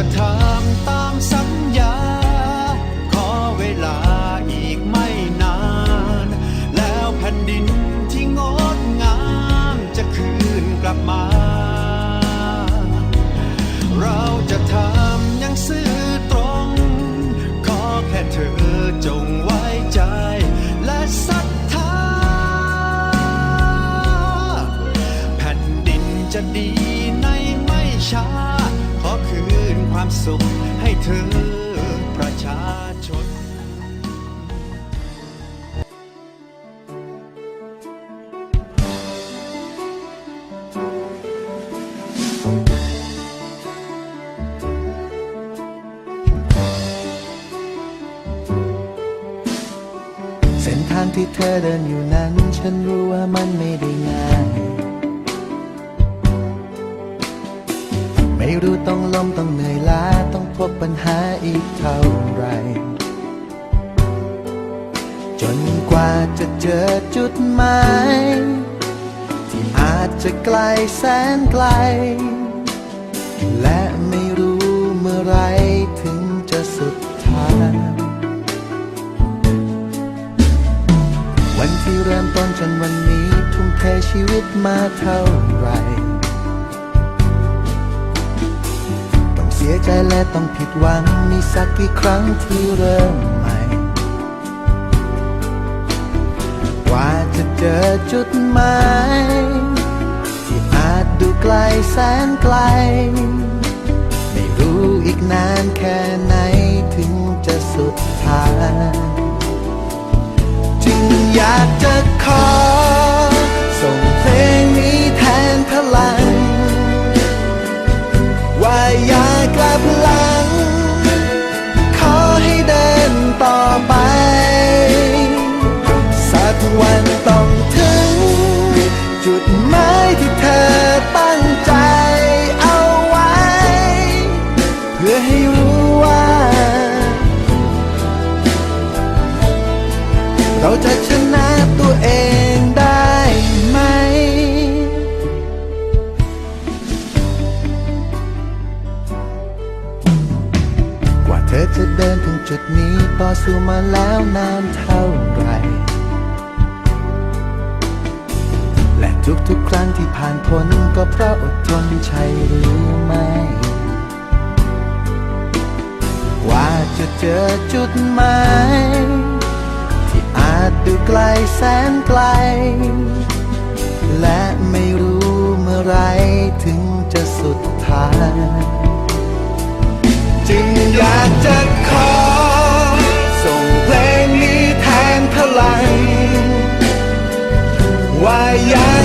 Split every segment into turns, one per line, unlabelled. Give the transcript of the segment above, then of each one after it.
จะทำตามสัญญา ขอเวลาอีกไม่นาน แล้วแผ่นดินที่งดงามจะคืนกลับมา เราจะทำอย่างซื่อตรง ขอแค่เธอจงไว้ใจ และศรัทธาแผ่นดินจะดี สุขให้เธอประชาชน
เส้นทางที่เธอเดินอยู่นั้น ฉันรู้ว่ามันไม่ได้ง่าย ไม่รู้ต้องล้มต้องเหนื่อยล้า พบปัญหาอีกเท่าไร จนกว่าจะเจอจุดหมายที่อาจจะไกลแสนไกล และไม่รู้เมื่อไรถึงจะสุดทางวันที่เริ่มต้นจนวันนี้ทุ่มเทชีวิตมาเท่าไหร สียใจและต้องผิดหวัง มีสักกี่ครั้งที่เริ่มใหม่ กว่าจะเจอจุดหมายที่อาจดูไกลแสนไกล ไม่รู้อีกนานแค่ไหนถึงจะสุดทางจึงอยากจะขอ จุดหมายที่แท้ ทุกๆครั้งที่ผ่านพ้นก็เพราะอดทนใช่หรือไม่ ว่าจะเจอจุดหมายที่อาจดูไกลแสนไกล และไม่รู้เมื่อไรถึงจะสุดทางจึงอยากจะขอ ส่งเพลงนี้แทนพลัง ว่าอยาก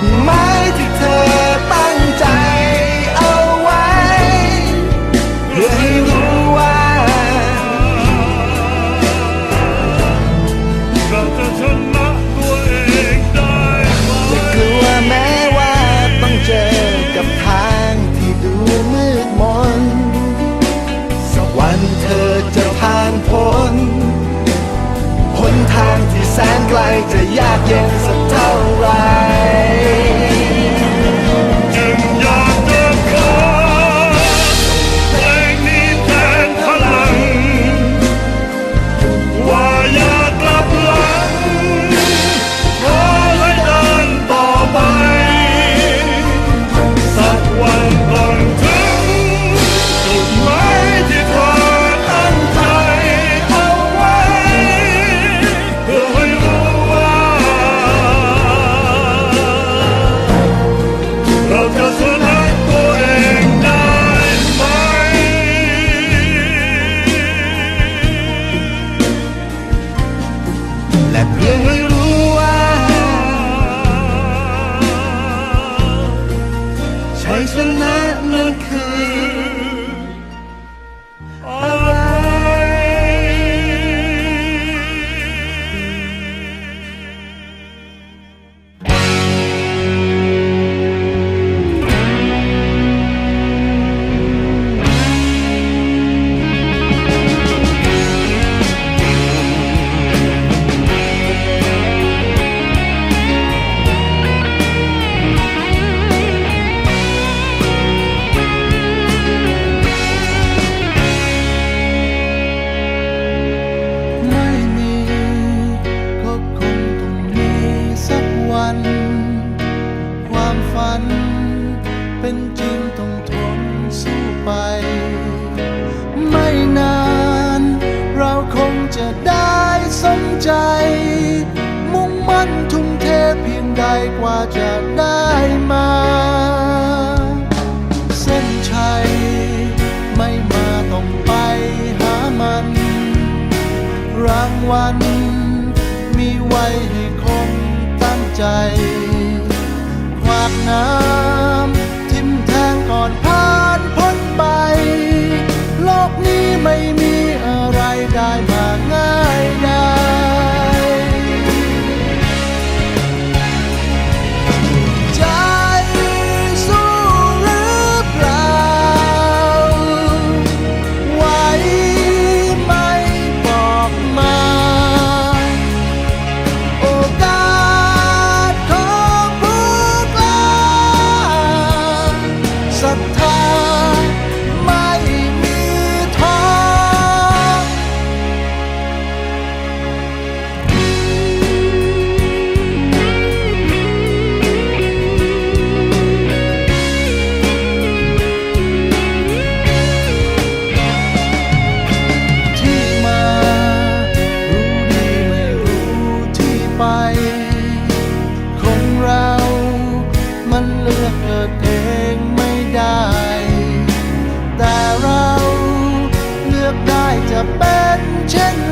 จุ จะ
ได้มา
เส้น
ชัย ไม่มาต้องไปหามัน รางวัลมีไว้ให้คงตั้งใจขวากน้ำทิมแทงก่อนพา 真。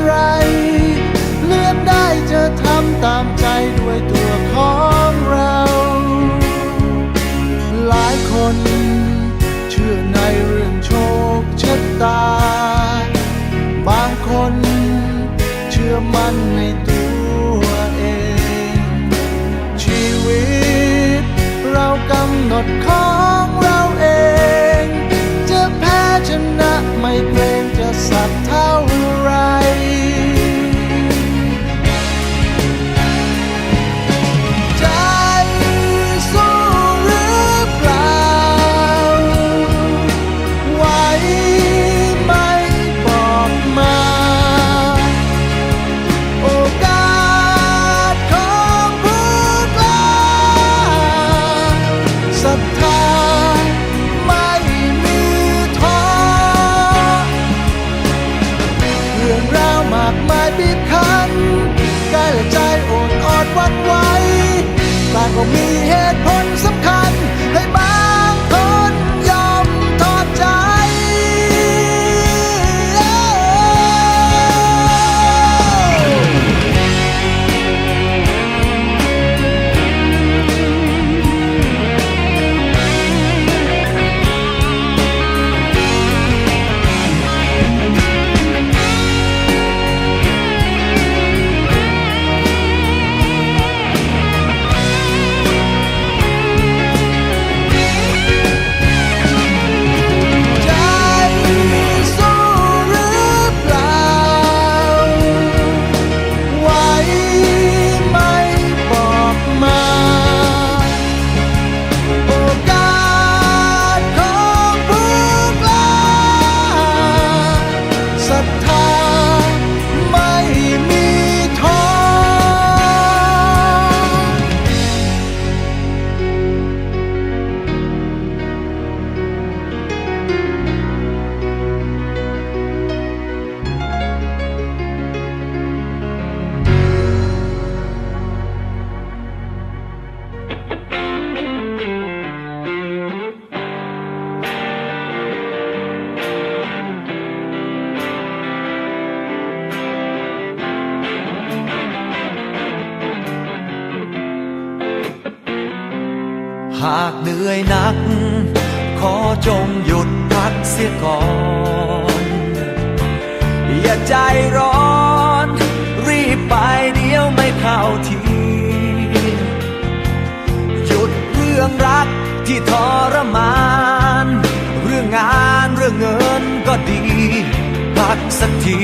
สักที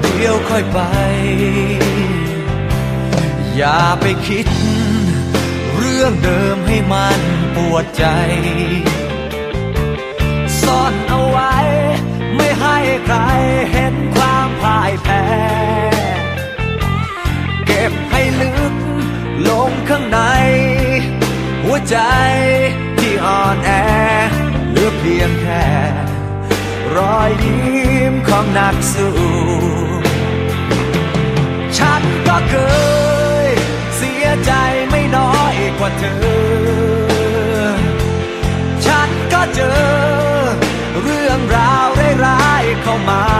เดี๋ยวค่อยไป อ
ย่า
ไปคิด เรื่องเดิมให้มันปวดใจ ซ่อนเอาไว้ ไม่ให้ใครเห็นความ รอยยิ้มของนักสู้ฉันก็เคยเสียใจไม่น้อยกว่าเธอ ฉันก็เจอ เรื่องราวร้ายๆเข้ามา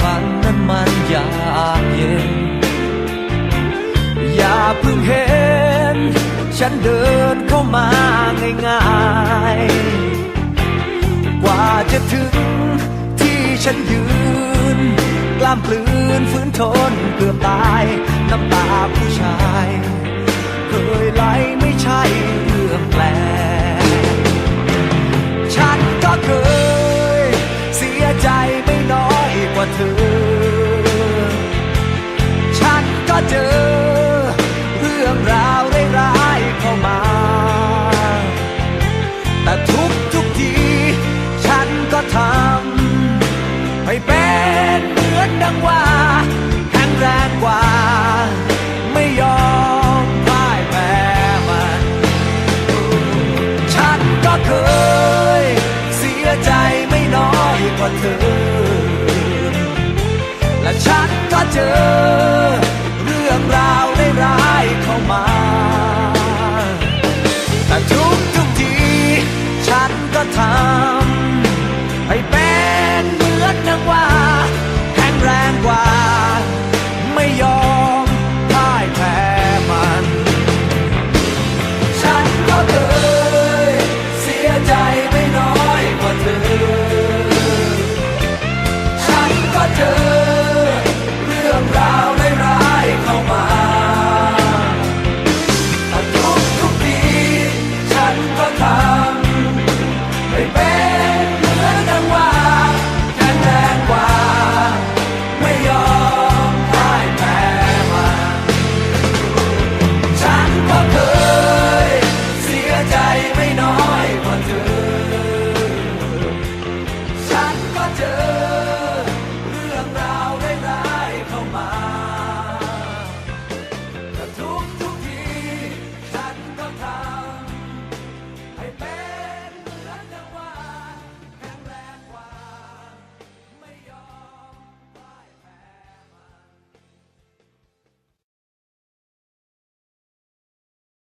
ฝันนั้นมันยากเย็น อย่าเพิ่งเห็น ฉันเดินเข้ามาง่ายๆ กว่าจะถึงที่ฉันยืน กล้ามปลืนฝืนทนเกือบตาย น้ำตาผู้ชาย เคยไหลไม่ใช่เรื่องแปลกฉันก็เคย เสียใจไม่น้อย เธอ ฉันก็เจอ เรื่องราวร้ายๆเข้ามา แต่ทุกทุกที ฉันก็ทำให้เป็นเหมือนดังว่าแข็งแรงกว่า ไม่ยอมพ่ายแพ้มันฉันก็เคย เสียใจไม่น้อยกว่าเธอ doctor